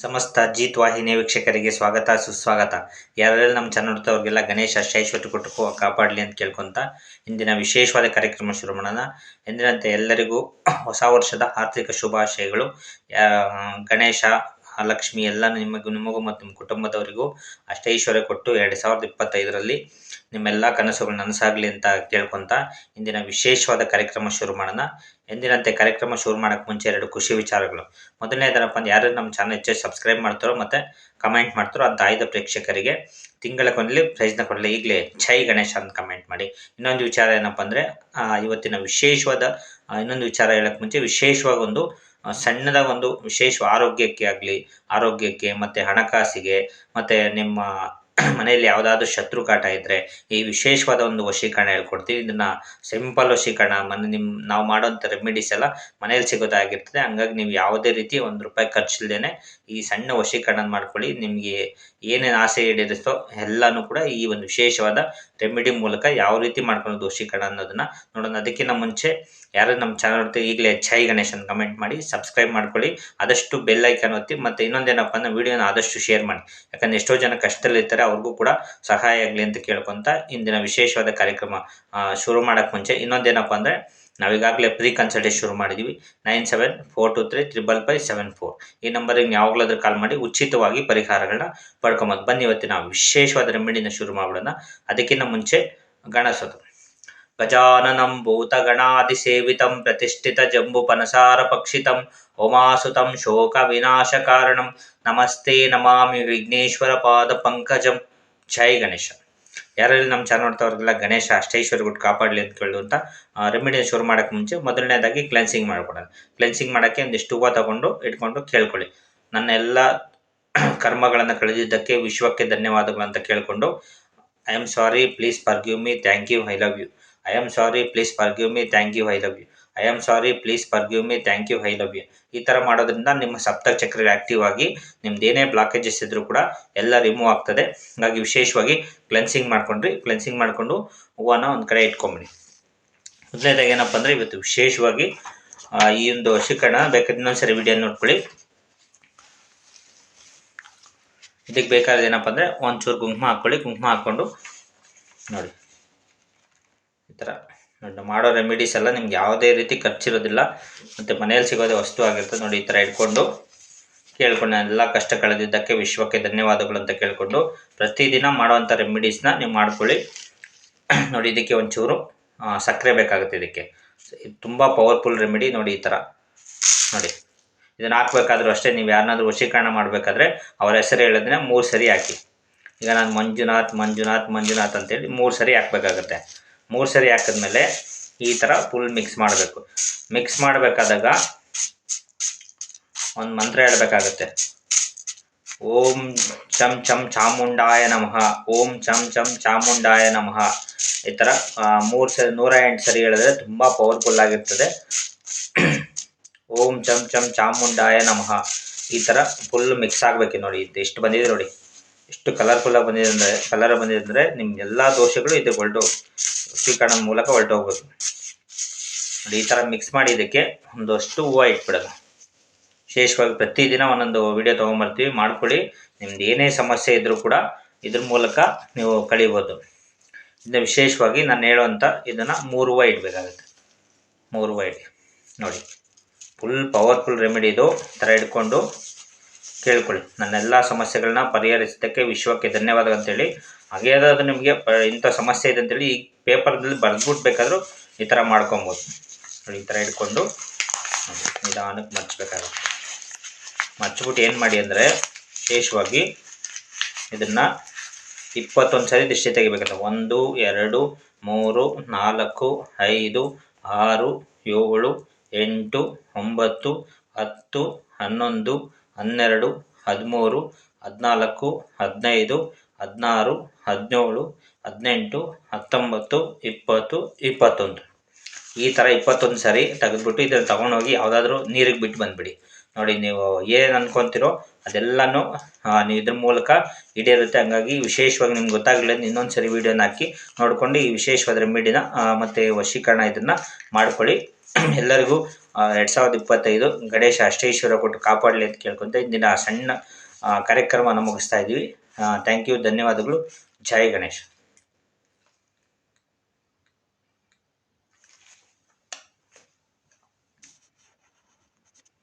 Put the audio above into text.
ಸಮಸ್ತ ಜೀತ್ ವಾಹಿನಿಯ ವೀಕ್ಷಕರಿಗೆ ಸ್ವಾಗತ, ಸುಸ್ವಾಗತ. ಯಾರೆಲ್ಲ ನಮ್ಮ ಚಾನಲ್ ನೋಡ್ತಾ ಅವ್ರಿಗೆಲ್ಲ ಗಣೇಶ ಶೈಶ್ವರ್ಯ ಕೊಟ್ಟು ಕಾಪಾಡಲಿ ಅಂತ ಕೇಳ್ಕೊಂತ ಇಂದಿನ ವಿಶೇಷವಾದ ಕಾರ್ಯಕ್ರಮ ಶುರು ಮಾಡೋಣ. ಎಂದಿನಂತೆ ಎಲ್ಲರಿಗೂ ಹೊಸ ವರ್ಷದ ಆರ್ಥಿಕ ಶುಭಾಶಯಗಳು. ಯಾ- ಗಣೇಶ ಲಕ್ಷ್ಮಿ ಎಲ್ಲ ನಿಮಗೂ ನಿಮಗೂ ಮತ್ತು ನಿಮ್ಮ ಕುಟುಂಬದವರಿಗೂ ಅಷ್ಟೇ ಐಶ್ವರ್ಯ ಕೊಟ್ಟು ಎರಡು ಸಾವಿರದ ಇಪ್ಪತ್ತೈದರಲ್ಲಿ ನಿಮ್ಮೆಲ್ಲ ಕನಸುಗಳು ನನಸಾಗಲಿ ಅಂತ ಕೇಳ್ಕೊಂತ ಇಂದಿನ ವಿಶೇಷವಾದ ಕಾರ್ಯಕ್ರಮ ಶುರು ಮಾಡೋಣ. ಎಂದಿನಂತೆ ಕಾರ್ಯಕ್ರಮ ಶುರು ಮಾಡೋಕೆ ಮುಂಚೆ ಎರಡು ಖುಷಿ ವಿಚಾರಗಳು. ಮೊದಲನೇದನಪ್ಪ ಅಂದ್ರೆ ಯಾರು ನಮ್ಮ ಚಾನಲ್ ಹೆಚ್ಚು ಸಬ್ಸ್ಕ್ರೈಬ್ ಮಾಡ್ತಾರೋ ಮತ್ತು ಕಮೆಂಟ್ ಮಾಡ್ತಾರೋ ಅಂತ ಆಯ್ದ ಪ್ರೇಕ್ಷಕರಿಗೆ ತಿಂಗಳ ಕೊನೆಯಲ್ಲಿ ಪ್ರೈಸ್ನ ಕೊಡಲಿ. ಈಗಲೇ ಛೈ ಗಣೇಶ ಅಂತ ಕಮೆಂಟ್ ಮಾಡಿ. ಇನ್ನೊಂದು ವಿಚಾರ ಏನಪ್ಪ ಅಂದರೆ ಇವತ್ತಿನ ವಿಶೇಷವಾದ ಇನ್ನೊಂದು ವಿಚಾರ ಹೇಳೋಕ್ಕೆ ಮುಂಚೆ ವಿಶೇಷವಾಗಿ ಒಂದು ಸಣ್ಣದ ಒಂದು ವಿಶೇಷ ಆರೋಗ್ಯಕ್ಕೆ ಆಗಲಿ, ಆರೋಗ್ಯಕ್ಕೆ ಮತ್ತು ಹಣಕಾಸಿಗೆ, ಮತ್ತು ನಿಮ್ಮ ಮನೆಯಲ್ಲಿ ಯಾವುದಾದ್ರೂ ಶತ್ರು ಕಾಟ ಇದ್ದರೆ ಈ ವಿಶೇಷವಾದ ಒಂದು ವಶೀಕರಣ ಹೇಳ್ಕೊಡ್ತೀವಿ ಇದನ್ನು ಸಿಂಪಲ್ ವಶೀಕರಣ, ಮನೆ ನಿಮ್ಮ ನಾವು ಮಾಡೋಂಥ ರೆಮಿಡೀಸ್ ಎಲ್ಲ ಮನೇಲಿ ಸಿಗೋದಾಗಿರ್ತದೆ ಹಂಗಾಗಿ ನೀವು ಯಾವುದೇ ರೀತಿ ಒಂದು ರೂಪಾಯಿ ಖರ್ಚಿಲ್ದೇನೆ ಈ ಸಣ್ಣ ವಶೀಕರಣ ಮಾಡ್ಕೊಳ್ಳಿ. ನಿಮಗೆ ಏನೇನು ಆಸೆ ಈಡೇರಿಸ್ತೋ ಎಲ್ಲಾನು ಕೂಡ ಈ ಒಂದು ವಿಶೇಷವಾದ ರೆಮಿಡಿ ಮೂಲಕ ಯಾವ ರೀತಿ ಮಾಡ್ಕೊಳ್ಳೋದು ದೋಷೀಕರಣ ಅನ್ನೋದನ್ನ ನೋಡೋಣ. ಅದಕ್ಕಿಂತ ಮುಂಚೆ ಯಾರು ನಮ್ಮ ಚಾನಲ್ ಈಗಲೇ ಛೈ ಗಣೇಶನ್ ಕಮೆಂಟ್ ಮಾಡಿ ಸಬ್ಸ್ಕ್ರೈಬ್ ಮಾಡ್ಕೊಳ್ಳಿ. ಆದಷ್ಟು ಬೆಲ್ ಐಕನ್ ಒತ್ತಿ ಮತ್ತು ಇನ್ನೊಂದೇನಪ್ಪ ಅಂದ್ರೆ ವಿಡಿಯೋನ ಆದಷ್ಟು ಶೇರ್ ಮಾಡಿ. ಯಾಕಂದ್ರೆ ಎಷ್ಟೋ ಜನ ಕಷ್ಟದಲ್ಲಿರ್ತಾರೆ, ಅವ್ರಿಗೂ ಕೂಡ ಸಹಾಯ ಆಗಲಿ ಅಂತ ಕೇಳ್ಕೊತ ಇಂದಿನ ವಿಶೇಷವಾದ ಕಾರ್ಯಕ್ರಮ ಶುರು ಮಾಡೋಕ್ಕೆ ಮುಂಚೆ ಇನ್ನೊಂದೇನಪ್ಪ ಅಂದರೆ ನಾವೀಗಾಗಲೇ ಪ್ರೀ ಕನ್ಸಲ್ಟೇಷನ್ ಶುರು ಮಾಡಿದ್ದೀವಿ nine seven four two three triple five seven four ಈ ನಂಬರಿಗೆ ಯಾವಾಗಲಾದ್ರೂ ಕಾಲ್ ಮಾಡಿ ಉಚಿತವಾಗಿ ಪರಿಹಾರಗಳನ್ನ ಪಡ್ಕೊಂಬೋದು. ಬನ್ನಿ ಇವತ್ತಿನ ವಿಶೇಷವಾದ ರೆಮಿಡಿನ ಶುರು ಮಾಡೋಣ ಅದಕ್ಕಿಂತ ಮುಂಚೆ ಗಣಸೋದು ಗಜಾನನಂ ಭೂತಗಣಾದಿಸೇವಿತಂ ಪ್ರತಿಷ್ಠಿತ ಜಂಬುಪನಸಾರ ಪಕ್ಷಿತಂ ಓಮಾಸುತಂ ಶೋಕ ವಿನಾಶಕಾರಣಂ ನಮಸ್ತೆ ನಮಾಮಿ ವಿಘ್ನೇಶ್ವರ ಪಾದ ಪಂಕಜಂ. ಜೈ ಗಣೇಶ. ಯಾರಲ್ಲಿ ನಮ್ಮ ಚಾನಲ್ ನೋಡ್ತಾವ್ರಿಗೆಲ್ಲ ಗಣೇಶ ಅಷ್ಟೇಶ್ವರಿ ಗುಟ್ಟು ಕಾಪಾಡಲಿ ಅಂತ ಕೇಳೋದು ಅಂತ ರೆಮಿಡಿಯನ್ ಶುರು ಮಾಡೋಕ್ಕೆ ಮುಂಚೆ ಮೊದಲನೇದಾಗಿ ಕ್ಲೆನ್ಸಿಂಗ್ ಮಾಡ್ಕೊಡೋಣ. ಕ್ಲೆನ್ಸಿಂಗ್ ಮಾಡೋಕ್ಕೆ ಒಂದಿಷ್ಟು ಹೂವು ತಗೊಂಡು ಇಟ್ಕೊಂಡು ಕೇಳ್ಕೊಳ್ಳಿ. ನನ್ನ ಎಲ್ಲ ಕರ್ಮಗಳನ್ನು ಕಳೆದಿದ್ದಕ್ಕೆ ವಿಶ್ವಕ್ಕೆ ಧನ್ಯವಾದಗಳು ಅಂತ ಕೇಳಿಕೊಂಡು I am sorry please forgive me thank you I love you I am sorry please forgive me thank you I love you I am sorry please forgive me thank you I love you ಈ ಥರ ಮಾಡೋದ್ರಿಂದ ನಿಮ್ಮ ಸಪ್ತ ಚಕ್ರ active ಆಗಿ ನಿಮ್ದು ಏನೇ blockages ಇದ್ರೂ ಕೂಡ ಎಲ್ಲ ರಿಮೂವ್ ಆಗ್ತದೆ. ಹಾಗಾಗಿ ವಿಶೇಷವಾಗಿ ಕ್ಲೆನ್ಸಿಂಗ್ ಮಾಡ್ಕೊಂಡ್ರಿ. ಕ್ಲೆನ್ಸಿಂಗ್ ಮಾಡಿಕೊಂಡು ಹೂವನ್ನ ಒಂದು ಕಡೆ ಇಟ್ಕೊಂಬಿಡಿ. ಮೊದಲನೇದಾಗಿ ಏನಪ್ಪ ಅಂದರೆ ಇವತ್ತು ವಿಶೇಷವಾಗಿ ಈ ಒಂದು ವಶೀಕರಣ ಬೇಕಾದ್ರೆ ಇನ್ನೊಂದ್ಸರಿ ವಿಡಿಯೋ ನೋಡ್ಕೊಳ್ಳಿ. ಇದಕ್ಕೆ ಬೇಕಾದ ಏನಪ್ಪ ಅಂದರೆ ಒಂಚೂರು ಕುಂಕುಮ ಹಾಕ್ಕೊಳ್ಳಿ. ಕುಂಕುಮ ಹಾಕ್ಕೊಂಡು ನೋಡಿ. ಈ ಥರ ಮಾಡೋ ರೆಮಿಡೀಸ್ ಎಲ್ಲ ನಿಮ್ಗೆ ಯಾವುದೇ ರೀತಿ ಖರ್ಚಿರೋದಿಲ್ಲ. ಮತ್ತು ಮನೆಯಲ್ಲಿ ಸಿಗೋದೇ ವಸ್ತು ಆಗಿರ್ತದೆ ನೋಡಿ, ಈ ಥರ ಇಟ್ಕೊಂಡು ಕೇಳ್ಕೊಂಡು ಎಲ್ಲ ಕಷ್ಟ ಕಳೆದಿದ್ದಕ್ಕೆ ವಿಶ್ವಕ್ಕೆ ಧನ್ಯವಾದಗಳು ಅಂತ ಕೇಳಿಕೊಂಡು ಪ್ರತಿದಿನ ಮಾಡುವಂಥ ರೆಮಿಡೀಸ್ನ ನೀವು ಮಾಡ್ಕೊಳ್ಳಿ. ನೋಡಿ, ಇದಕ್ಕೆ ಒಂಚೂರು ಸಕ್ಕರೆ ಬೇಕಾಗುತ್ತೆ ಇದಕ್ಕೆ. ಇದು ತುಂಬ ಪವರ್ಫುಲ್ ರೆಮಿಡಿ ನೋಡಿ, ಈ ಥರ. ನೋಡಿ, ಇದನ್ನು ಹಾಕ್ಬೇಕಾದ್ರೂ ಅಷ್ಟೇ, ನೀವು ಯಾರನ್ನಾದ್ರೂ ವಶೀಕರಣ ಮಾಡಬೇಕಾದ್ರೆ ಅವರ ಹೆಸರು ಹೇಳಿದ್ರೆ ಮೂರು ಸರಿ ಹಾಕಿ. ಈಗ ನಾನು ಮಂಜುನಾಥ್ ಮಂಜುನಾಥ್ ಮಂಜುನಾಥ್ ಅಂತೇಳಿ ಮೂರು ಸರಿ ಹಾಕ್ಬೇಕಾಗತ್ತೆ. ಮೂರು ಸರಿ ಹಾಕಿದ್ಮೇಲೆ ಈ ಥರ ಫುಲ್ ಮಿಕ್ಸ್ ಮಾಡಬೇಕು. ಮಿಕ್ಸ್ ಮಾಡಬೇಕಾದಾಗ ಒಂದು ಮಂತ್ರ ಹೇಳಬೇಕಾಗತ್ತೆ. ಓಂ ಚಂ ಚಂ ಚಾಮುಂಡಾಯ ನಮಃ, ಓಂ ಚಂ ಚಂ ಚಾಮುಂಡಾಯ ನಮಃ. ಈ ಥರ ಮೂರು ಸರಿ, ನೂರ ಎಂಟು ಸರಿ ಹೇಳಿದ್ರೆ ತುಂಬ ಪವರ್ಫುಲ್ ಆಗಿರ್ತದೆ. ಓಂ ಚಂ ಚಂ ಚಾಮುಂಡಾಯ ನಮಃ. ಈ ಥರ ಫುಲ್ ಮಿಕ್ಸ್ ಆಗಬೇಕು ನೋಡಿ, ಇದು ಎಷ್ಟು ಬಂದಿದೆ ನೋಡಿ. ಎಷ್ಟು ಕಲರ್ಫುಲ್ಲಾಗಿ ಬಂದಿದೆ ಅಂದರೆ ಕಲರ್ ಬಂದಿದೆ ಅಂದರೆ ನಿಮ್ಗೆ ಎಲ್ಲ ದೋಷಗಳು ಇದು ಹೊರಟು ಸ್ವೀಕರಣದ ಮೂಲಕ ಹೊರಟು ನೋಡಿ, ಈ ಥರ ಮಿಕ್ಸ್ ಮಾಡಿ ಇದಕ್ಕೆ ಒಂದಷ್ಟು ಹೂವು ಇಟ್ಬಿಡೋದು. ವಿಶೇಷವಾಗಿ ಪ್ರತಿದಿನ ಒಂದೊಂದು ವಿಡಿಯೋ ತೊಗೊಂಬರ್ತೀವಿ, ಮಾಡ್ಕೊಳ್ಳಿ. ನಿಮ್ದು ಏನೇ ಸಮಸ್ಯೆ ಇದ್ದರೂ ಕೂಡ ಇದ್ರ ಮೂಲಕ ನೀವು ಕಳಿಬೋದು. ಇದನ್ನ ವಿಶೇಷವಾಗಿ ನಾನು ಹೇಳುವಂಥ ಇದನ್ನು ಮೂರು ಹೂವು ಇಡಬೇಕಾಗುತ್ತೆ. ಮೂರು ಹೂವು ಇಡಿ. ನೋಡಿ ಫುಲ್ ಪವರ್ಫುಲ್ ರೆಮಿಡಿ ಇದು. ಥರ ಇಟ್ಕೊಂಡು ಕೇಳ್ಕೊಳ್ಳಿ. ನನ್ನೆಲ್ಲ ಸಮಸ್ಯೆಗಳನ್ನ ಪರಿಹರಿಸಿದ್ದಕ್ಕೆ ವಿಶ್ವಕ್ಕೆ ಧನ್ಯವಾದ ಅಂತೇಳಿ. ಹಾಗೆ ಅದು ನಿಮಗೆ ಇಂಥ ಸಮಸ್ಯೆ ಇದೆ ಅಂತೇಳಿ ಈ ಪೇಪರ್ದಲ್ಲಿ ಬರೆದ್ಬಿಟ್ಟು ಬೇಕಾದರೂ ಈ ಥರ ಮಾಡ್ಕೊಬೋದು. ನೋಡಿ, ಈ ಥರ ಇಟ್ಕೊಂಡು ನಿಧಾನಕ್ಕೆ ಮಚ್ಚಬೇಕಾಗುತ್ತೆ ಮಚ್ಚಿಬಿಟ್ಟು ಏನು ಮಾಡಿ ಅಂದರೆ ವಿಶೇಷವಾಗಿ ಇದನ್ನು ಇಪ್ಪತ್ತೊಂದು ಸರಿ ದೃಷ್ಟಿ ತೆಗಿಬೇಕಂತ ಒಂದು, ಎರಡು, ಮೂರು, ನಾಲ್ಕು, ಐದು, ಆರು, ಏಳು, ಎಂಟು, ಒಂಬತ್ತು, ಹತ್ತು, ಹನ್ನೊಂದು ಹನ್ನೆರಡು, ಹದಿಮೂರು, ಹದಿನಾಲ್ಕು, ಹದಿನೈದು, ಹದಿನಾರು, ಹದಿನೇಳು, ಹದಿನೆಂಟು, ಹತ್ತೊಂಬತ್ತು, ಇಪ್ಪತ್ತು, ಇಪ್ಪತ್ತೊಂದು. ಈ ಥರ ಇಪ್ಪತ್ತೊಂದು ಸರಿ ತೆಗೆದ್ಬಿಟ್ಟು ಇದನ್ನು ತೊಗೊಂಡೋಗಿ ಯಾವುದಾದ್ರೂ ನೀರಿಗೆ ಬಿಟ್ಟು ಬಂದುಬಿಡಿ. ನೋಡಿ ನೀವು ಏನು ಅಂದ್ಕೊತೀರೋ ಅದೆಲ್ಲನೂ ನೀವು ಇದ್ರ ಮೂಲಕ ಈಡೇರುತ್ತೆ ಹಂಗಾಗಿ ವಿಶೇಷವಾಗಿ ನಿಮ್ಗೆ ಗೊತ್ತಾಗಲಿಲ್ಲ ಇನ್ನೊಂದು ಸರಿ ವೀಡಿಯೋನ ಹಾಕಿ ನೋಡ್ಕೊಂಡು ಈ ವಿಶೇಷವಾದ ರೆಮಿಡಿನ ಮತ್ತು ವಶೀಕರಣ ಇದನ್ನು ಮಾಡ್ಕೊಳ್ಳಿ. ಎಲ್ಲರಿಗೂ ಎರಡು ಸಾವಿರದ ಇಪ್ಪತ್ತೈದು ಗಣೇಶ ಅಷ್ಟೇಶ್ವರ ಕೊಟ್ಟು ಕಾಪಾಡಲಿ ಅಂತ ಕೇಳ್ಕೊಂತ ಇಂದಿನ ಸಣ್ಣ ಕಾರ್ಯಕ್ರಮವನ್ನು ಮುಗಿಸ್ತಾ ಇದ್ದೀವಿ ಥ್ಯಾಂಕ್ ಯು ಧನ್ಯವಾದಗಳು. ಜೈ ಗಣೇಶ್.